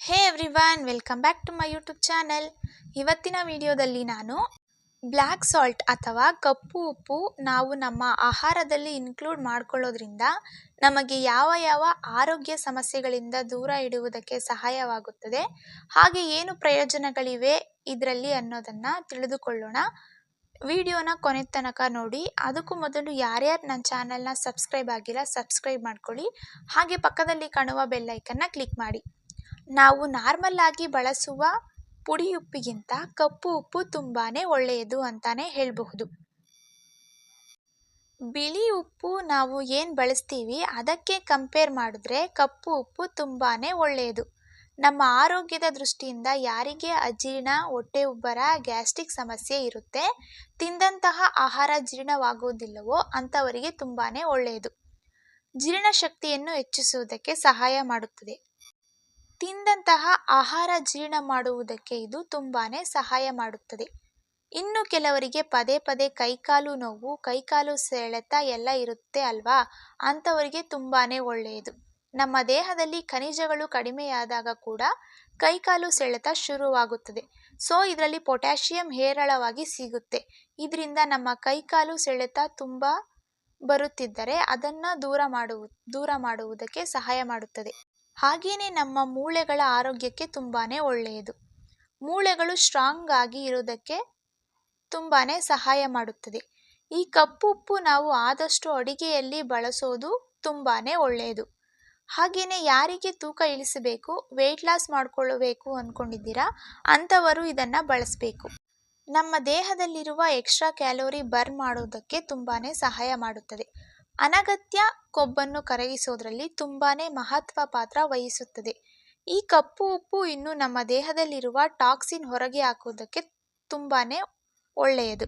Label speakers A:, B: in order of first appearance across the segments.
A: Hey everyone, welcome back to my YouTube channel. ಇವತ್ತಿನ ವಿಡಿಯೋದಲ್ಲಿ ನಾನು ಬ್ಲ್ಯಾಕ್ ಸಾಲ್ಟ್ ಅಥವಾ ಕಪ್ಪು ಉಪ್ಪು ನಾವು ನಮ್ಮ ಆಹಾರದಲ್ಲಿ ಇನ್ಕ್ಲೂಡ್ ಮಾಡ್ಕೊಳ್ಳೋದ್ರಿಂದ ನಮಗೆ ಯಾವ ಯಾವ ಆರೋಗ್ಯ ಸಮಸ್ಯೆಗಳಿಂದ ದೂರ ಇಡುವುದಕ್ಕೆ ಸಹಾಯವಾಗುತ್ತದೆ, ಹಾಗೆ ಏನು ಪ್ರಯೋಜನಗಳಿವೆ ಇದರಲ್ಲಿ ಅನ್ನೋದನ್ನು ತಿಳಿದುಕೊಳ್ಳೋಣ. ವಿಡಿಯೋನ ಕೊನೆ ತನಕ ನೋಡಿ, ಅದಕ್ಕೂ ಮೊದಲು ಯಾರ್ಯಾರು ನನ್ನ ಚಾನಲ್ನ ಸಬ್ಸ್ಕ್ರೈಬ್ ಆಗಿಲ್ಲ ಸಬ್ಸ್ಕ್ರೈಬ್ ಮಾಡ್ಕೊಳ್ಳಿ, ಹಾಗೆ ಪಕ್ಕದಲ್ಲಿ ಕಾಣುವ ಬೆಲ್ಲೈಕನ್ನ ಕ್ಲಿಕ್ ಮಾಡಿ. ನಾವು ನಾರ್ಮಲ್ ಆಗಿ ಬಳಸುವ ಪುಡಿ ಉಪ್ಪಿಗಿಂತ ಕಪ್ಪು ಉಪ್ಪು ತುಂಬಾ ಒಳ್ಳೆಯದು ಅಂತಾನೆ ಹೇಳಬಹುದು. ಬಿಳಿ ಉಪ್ಪು ನಾವು ಏನು ಬಳಸ್ತೀವಿ ಅದಕ್ಕೆ ಕಂಪೇರ್ ಮಾಡಿದ್ರೆ ಕಪ್ಪು ಉಪ್ಪು ತುಂಬಾ ಒಳ್ಳೆಯದು. ನಮ್ಮ ಆರೋಗ್ಯದ ದೃಷ್ಟಿಯಿಂದ ಯಾರಿಗೆ ಅಜೀರ್ಣ, ಹೊಟ್ಟೆ ಉಬ್ಬರ, ಗ್ಯಾಸ್ಟ್ರಿಕ್ ಸಮಸ್ಯೆ ಇರುತ್ತೆ, ತಿಂದಂತಹ ಆಹಾರ ಜೀರ್ಣವಾಗುವುದಿಲ್ಲವೋ ಅಂಥವರಿಗೆ ತುಂಬಾ ಒಳ್ಳೆಯದು. ಜೀರ್ಣಶಕ್ತಿಯನ್ನು ಹೆಚ್ಚಿಸುವುದಕ್ಕೆ ಸಹಾಯ ಮಾಡುತ್ತದೆ. ತಿಂದಂತಹ ಆಹಾರ ಜೀರ್ಣ ಮಾಡುವುದಕ್ಕೆ ಇದು ತುಂಬಾ ಸಹಾಯ ಮಾಡುತ್ತದೆ. ಇನ್ನು ಕೆಲವರಿಗೆ ಪದೇ ಪದೇ ಕೈಕಾಲು ನೋವು, ಕೈಕಾಲು ಸೆಳೆತ ಎಲ್ಲ ಇರುತ್ತೆ ಅಲ್ವಾ? ಅಂಥವರಿಗೆ ತುಂಬಾ ಒಳ್ಳೆಯದು. ನಮ್ಮ ದೇಹದಲ್ಲಿ ಖನಿಜಗಳು ಕಡಿಮೆಯಾದಾಗ ಕೂಡ ಕೈಕಾಲು ಸೆಳೆತ ಶುರುವಾಗುತ್ತದೆ. ಸೊ, ಇದರಲ್ಲಿ ಪೊಟ್ಯಾಷಿಯಂ ಹೇರಳವಾಗಿ ಸಿಗುತ್ತೆ. ಇದರಿಂದ ನಮ್ಮ ಕೈಕಾಲು ಸೆಳೆತ ತುಂಬ ಬರುತ್ತಿದ್ದರೆ ಅದನ್ನು ದೂರ ಮಾಡುವು, ದೂರ ಮಾಡುವುದಕ್ಕೆ ಸಹಾಯ ಮಾಡುತ್ತದೆ. ಹಾಗೆಯೇ ನಮ್ಮ ಮೂಳೆಗಳ ಆರೋಗ್ಯಕ್ಕೆ ತುಂಬಾ ಒಳ್ಳೆಯದು. ಮೂಳೆಗಳು ಸ್ಟ್ರಾಂಗ್ ಆಗಿ ಇರೋದಕ್ಕೆ ತುಂಬಾ ಸಹಾಯ ಮಾಡುತ್ತದೆ. ಈ ಕಪ್ಪು ಉಪ್ಪು ನಾವು ಆದಷ್ಟು ಅಡಿಗೆಯಲ್ಲಿ ಬಳಸೋದು ತುಂಬಾ ಒಳ್ಳೆಯದು. ಹಾಗೆಯೇ ಯಾರಿಗೆ ತೂಕ ಇಳಿಸಬೇಕು ವೆಯ್ಟ್ ಲಾಸ್ ಮಾಡಿಕೊಳ್ಳಬೇಕು ಅಂದ್ಕೊಂಡಿದ್ದೀರಾ ಅಂಥವರು ಇದನ್ನು ಬಳಸಬೇಕು. ನಮ್ಮ ದೇಹದಲ್ಲಿರುವ ಎಕ್ಸ್ಟ್ರಾ ಕ್ಯಾಲೋರಿ ಬರ್ನ್ ಮಾಡೋದಕ್ಕೆ ತುಂಬಾ ಸಹಾಯ ಮಾಡುತ್ತದೆ. ಅನಗತ್ಯ ಕೊಬ್ಬನ್ನು ಕರಗಿಸೋದರಲ್ಲಿ ತುಂಬಾ ಮಹತ್ವ ಪಾತ್ರ ವಹಿಸುತ್ತದೆ. ಈ ಕಪ್ಪು ಉಪ್ಪು ಇನ್ನು ನಮ್ಮ ದೇಹದಲ್ಲಿರುವ ಟಾಕ್ಸಿನ್ ಹೊರಗೆ ಹಾಕುವುದಕ್ಕೆ ತುಂಬಾ ಒಳ್ಳೆಯದು.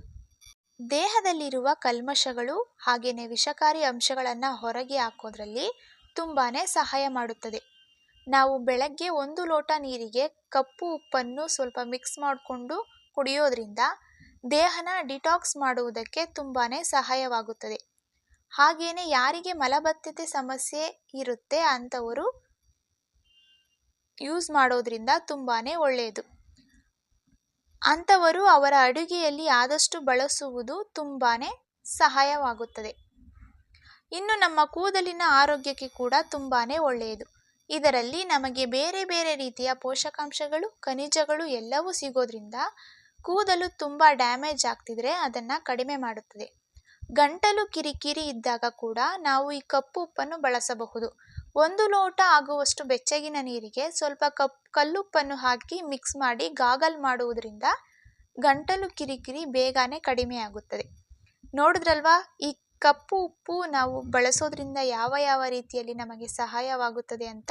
A: ದೇಹದಲ್ಲಿರುವ ಕಲ್ಮಶಗಳು ಹಾಗೆಯೇ ವಿಷಕಾರಿ ಅಂಶಗಳನ್ನು ಹೊರಗೆ ಹಾಕೋದ್ರಲ್ಲಿ ತುಂಬಾ ಸಹಾಯ ಮಾಡುತ್ತದೆ. ನಾವು ಬೆಳಗ್ಗೆ ಒಂದು ಲೋಟ ನೀರಿಗೆ ಕಪ್ಪು ಉಪ್ಪನ್ನು ಸ್ವಲ್ಪ ಮಿಕ್ಸ್ ಮಾಡಿಕೊಂಡು ಕುಡಿಯೋದ್ರಿಂದ ದೇಹನ ಡಿಟಾಕ್ಸ್ ಮಾಡುವುದಕ್ಕೆ ತುಂಬಾ ಸಹಾಯವಾಗುತ್ತದೆ. ಹಾಗೆಯೇ ಯಾರಿಗೆ ಮಲಬದ್ಧತೆ ಸಮಸ್ಯೆ ಇರುತ್ತೆ ಅಂಥವರು ಯೂಸ್ ಮಾಡೋದ್ರಿಂದ ತುಂಬಾ ಒಳ್ಳೆಯದು ಅಂಥವರು ಅವರ ಅಡುಗೆಯಲ್ಲಿ ಆದಷ್ಟು ಬಳಸುವುದು ತುಂಬಾ ಸಹಾಯವಾಗುತ್ತದೆ. ಇನ್ನು ನಮ್ಮ ಕೂದಲಿನ ಆರೋಗ್ಯಕ್ಕೆ ಕೂಡ ತುಂಬಾ ಒಳ್ಳೆಯದು ಇದರಲ್ಲಿ ನಮಗೆ ಬೇರೆ ಬೇರೆ ರೀತಿಯ ಪೋಷಕಾಂಶಗಳು, ಖನಿಜಗಳು ಎಲ್ಲವೂ ಸಿಗೋದ್ರಿಂದ ಕೂದಲು ತುಂಬ ಡ್ಯಾಮೇಜ್ ಆಗ್ತಿದ್ರೆ ಅದನ್ನು ಕಡಿಮೆ ಮಾಡುತ್ತದೆ. ಗಂಟಲು ಕಿರಿಕಿರಿ ಇದ್ದಾಗ ಕೂಡ ನಾವು ಈ ಕಪ್ಪು ಉಪ್ಪನ್ನು ಬಳಸಬಹುದು. ಒಂದು ಲೋಟ ಆಗುವಷ್ಟು ಬೆಚ್ಚಗಿನ ನೀರಿಗೆ ಸ್ವಲ್ಪ ಕಪ್, ಕಲ್ಲುಪ್ಪನ್ನು ಹಾಕಿ ಮಿಕ್ಸ್ ಮಾಡಿ ಗಾಗಲ್ ಮಾಡುವುದರಿಂದ ಗಂಟಲು ಕಿರಿಕಿರಿ ಬೇಗನೆ ಕಡಿಮೆಯಾಗುತ್ತದೆ ನೋಡಿದ್ರಲ್ವಾ? ಈ ಕಪ್ಪು ಉಪ್ಪು ನಾವು ಬಳಸೋದ್ರಿಂದ ಯಾವ ಯಾವ ರೀತಿಯಲ್ಲಿ ನಮಗೆ ಸಹಾಯವಾಗುತ್ತದೆ ಅಂತ?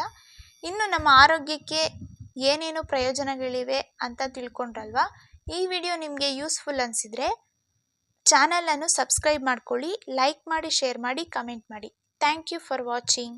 A: ಇನ್ನು ನಮ್ಮ ಆರೋಗ್ಯಕ್ಕೆ ಏನೇನು ಪ್ರಯೋಜನಗಳಿವೆ ಅಂತ ತಿಳ್ಕೊಂಡ್ರಲ್ವಾ? ಈ ವಿಡಿಯೋ ನಿಮಗೆ ಯೂಸ್ಫುಲ್ ಅನಿಸಿದರೆ ಚಾನಲನ್ನು ಸಬ್ಸ್ಕ್ರೈಬ್ ಮಾಡ್ಕೊಳ್ಳಿ ಲೈಕ್ ಮಾಡಿ ಶೇರ್ ಮಾಡಿ ಕಮೆಂಟ್ ಮಾಡಿ. Thank you for watching.